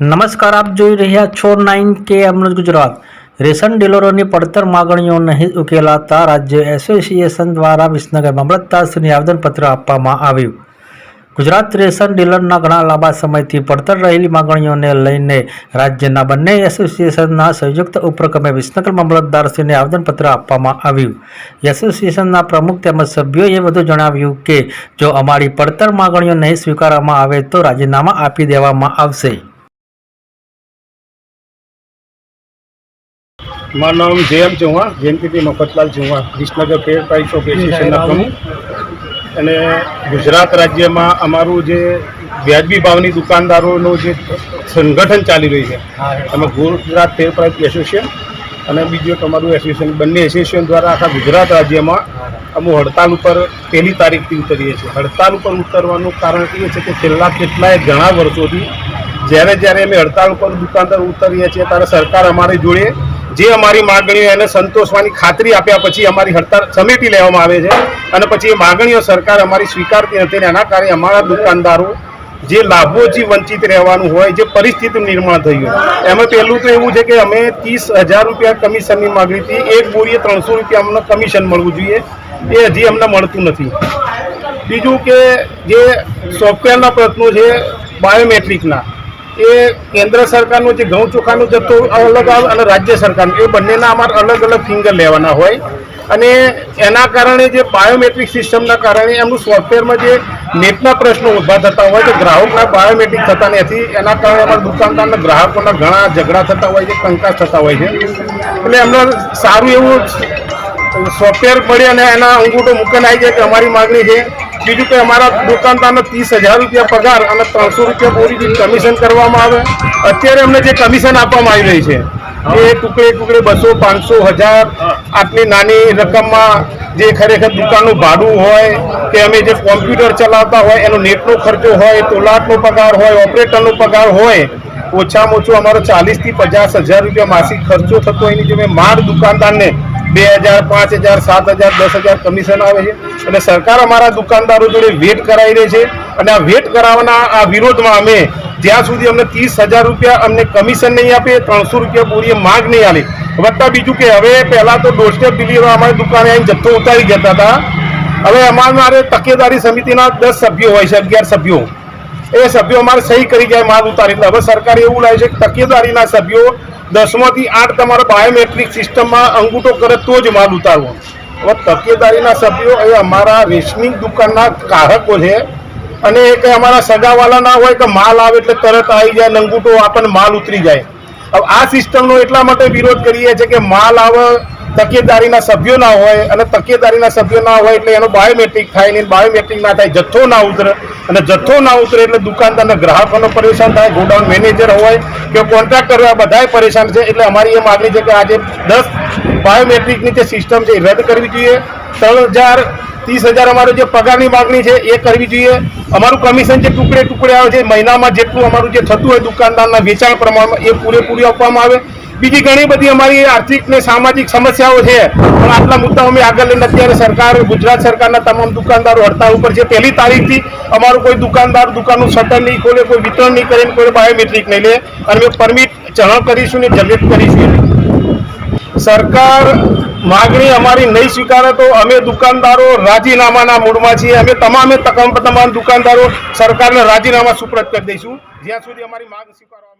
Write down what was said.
નમસ્કાર, આપ જોઈ રહ્યા છો નાઇન કે અમૃત ગુજરાત. રેશન ડીલરોની પડતર માગણીઓ નહીં ઉકેલાતા રાજ્ય એસોસિએશન દ્વારા વિસનગર મામલતદારશ્રીને આવેદનપત્ર આપવામાં આવ્યું. ગુજરાત રેશન ડીલરના ઘણા લાંબા સમયથી પડતર રહેલી માગણીઓને લઈને રાજ્યના બંને એસોસિએશનના સંયુક્ત ઉપક્રમે વિસનગર મામલતદારશ્રીને આવેદનપત્ર આપવામાં આવ્યું. એસોસિએશનના પ્રમુખ તેમજ સભ્યોએ વધુ જણાવ્યું કે, જો અમારી પડતર માગણીઓ નહીં સ્વીકારવામાં આવે તો રાજીનામા આપી દેવામાં આવશે. મારું નામ જયમ ચૌહાણ જયંતિભાઈ મફતલાલ ચૌહાણ કૃષ્ણનગર ફેર પ્રાઇસ એસોસિએશનના પ્રમુખ. અને ગુજરાત રાજ્યમાં અમારું જે વ્યાજબી ભાવની દુકાનદારોનું જે સંગઠન ચાલી રહ્યું છે એમાં ગુજરાત ફેર પ્રાઇસ એસોસિએશન અને બીજું તમારું એસોસિએશન બંને એસોસિએશન દ્વારા આખા ગુજરાત રાજ્યમાં અમુક હડતાલ ઉપર પહેલી તારીખથી ઉતરીએ છીએ. હડતાલ ઉપર ઉતરવાનું કારણ એ છે કે છેલ્લા કેટલાય ઘણા વર્ષોથી જ્યારે જ્યારે અમે હડતાલ ઉપર દુકાનદાર ઉતરીએ છીએ ત્યારે સરકાર અમારી જોડે જે અમારી માગણીઓ એને સંતોષવાની ખાતરી આપ્યા પછી અમારી હડતાલ સમેટી લેવામાં આવે છે અને પછી એ માગણીઓ સરકાર અમારી સ્વીકારતી નથી અને એના કારણે અમારા દુકાનદારો જે લાભોથી વંચિત રહેવાનું હોય, જે પરિસ્થિતિનું નિર્માણ થયું એમાં પહેલું તો એવું છે કે અમે ત્રીસ હજાર રૂપિયા કમિશનની માગણી હતી. એક બોરીએ ત્રણસો રૂપિયા અમને કમિશન મળવું જોઈએ. એ હજી અમને મળતું નથી. બીજું કે જે સોફ્ટવેરના પ્રશ્નો છે બાયોમેટ્રિકના એ કેન્દ્ર સરકારનું જે ઘઉં ચોખાનું જથ્થો અલગ આવે અને રાજ્ય સરકારનું, એ બંનેના અમારે અલગ અલગ ફિંગર લેવાના હોય. અને એના કારણે જે બાયોમેટ્રિક સિસ્ટમના કારણે એમનું સોફ્ટવેરમાં જે નેટના પ્રશ્નો ઊભા થતા હોય તો ગ્રાહકના બાયોમેટ્રિક થતા નથી એના કારણે અમારા દુકાનદારના ગ્રાહકોના ઘણા ઝઘડા થતા હોય છે, કંકાસ થતા હોય છે. એટલે એમને સારું એવું સોફ્ટવેર પડે અને એના અંગૂઠો મૂકીને આવી જાય કે અમારી માગણી છે. બીજું કે અમારા દુકાનદારનો ત્રીસ હજાર રૂપિયા પગાર અને ત્રણસો રૂપિયા બોરી કમિશન કરવામાં આવે, અત્યારે અમને જે કમિશન આપવામાં આવી રહી છે, એ ટુકડે ટુકડે બસો, પાંચસો, હજાર, આટલી નાની રકમમાં જે ખરેખર દુકાનનું ભાડું હોય, કે અમે જે કોમ્પ્યુટર ચલાવતા હોય, એનો નેટનો ખર્ચો હોય, તોલાટનો પગાર હોય ઓપરેટરનો પગાર હોય, ઓછામાં ઓછું અમારો ચાલીસથી પચાસ હજાર રૂપિયા માસિક ખર્ચો થતો હોય એની જો માર દુકાનદારને બે હજાર, પાંચ હજાર, સાત હજાર, દસ હજાર કમિશન આવે છે. અને સરકાર અમારા દુકાનદારો જોડે વેટ કરાવી રહી છે. અને આ વેટ કરાવવાના આ વિરોધમાં અમે જ્યાં સુધી અમને ત્રીસ હજાર રૂપિયા અમને કમિશન નહીં આપે ત્રણસો રૂપિયા બોરીએ માગ નહીં આવે વત્તા બીજું કે હવે પહેલાં તો ડોરસ્ટેપ ડિલિવર અમારી દુકાને આવીને જથ્થો ઉતારી જતા હતા. હવે અમારે તકેદારી સમિતિના દસ સભ્યો હોય છે, અગિયાર સભ્યો. એ સભ્યો અમારે સહી કરી જાય, માલ ઉતારી હવે સરકારે એવું લાગે છે કે તકેદારીના સભ્યો દસમાંથી આઠ તમારા બાયોમેટ્રિક સિસ્ટમમાં અંગૂઠો કરે તો જ માલ ઉતારવો. હવે તકેદારીના સભ્યો એ અમારા રેશનિંગ દુકાનના ગ્રાહકો છે. અને એ કંઈ અમારા સગાવાલા ના હોય કે માલ આવે એટલે તરત આવી જાય અંગૂઠો આપણને માલ ઉતરી જાય. હવે આ સિસ્ટમનો એટલા માટે વિરોધ કરીએ છીએ કે માલ આવે તકેદારીના સભ્યો ના હોય અને તકેદારીના સભ્યો ના હોય એટલે એનો બાયોમેટ્રિક થાય નહીં બાયોમેટ્રિક ના થાય, જથ્થો ના ઉતરે. અને જથ્થો ના ઉતરે એટલે દુકાનદારના ગ્રાહકોનો પરેશાન થાય, ગોડાઉન મેનેજર હોય કે કોન્ટ્રાક્ટર હોય બધાએ પરેશાન છે. એટલે અમારી એ માગણી છે કે આજે દસ બાયોમેટ્રિકની જે સિસ્ટમ છે એ રદ કરવી જોઈએ. ત્રણ હજાર, ત્રીસ હજાર અમારો જે પગારની માગણી છે એ કરવી જોઈએ. અમારું કમિશન જે ટુકડે ટુકડે આવે છે, મહિનામાં જેટલું અમારું જે થતું હોય દુકાનદારના વેચાણ પ્રમાણમાં એ પૂરેપૂરી આપવામાં આવે. બીજી ઘણી બધી અમારી આર્થિક ને સામાજિક સમસ્યાઓ છે, પણ આટલા મુદ્દાઓ અમે આગળ લઈને અત્યારે સરકાર, ગુજરાત સરકારના તમામ દુકાનદારો હડતાળ ઉપર છે. પહેલી તારીખથી અમારું કોઈ દુકાનદાર, દુકાનનું શટર નહીં ખોલે, કોઈ વિતરણ નહીં કરે કોઈ બાયોમેટ્રિક નહીં લે. અને અમે પરમિટ ચલણ કરીશું ને જનરેટ કરીશું. સરકાર માગણી અમારી નહીં સ્વીકારે તો અમે દુકાનદારો રાજીનામાના મૂડમાં છીએ. અમે તમામે તમામ દુકાનદારો સરકારને રાજીનામા સુપ્રત કરી દઈશું. જ્યાં સુધી અમારી માગ આવે.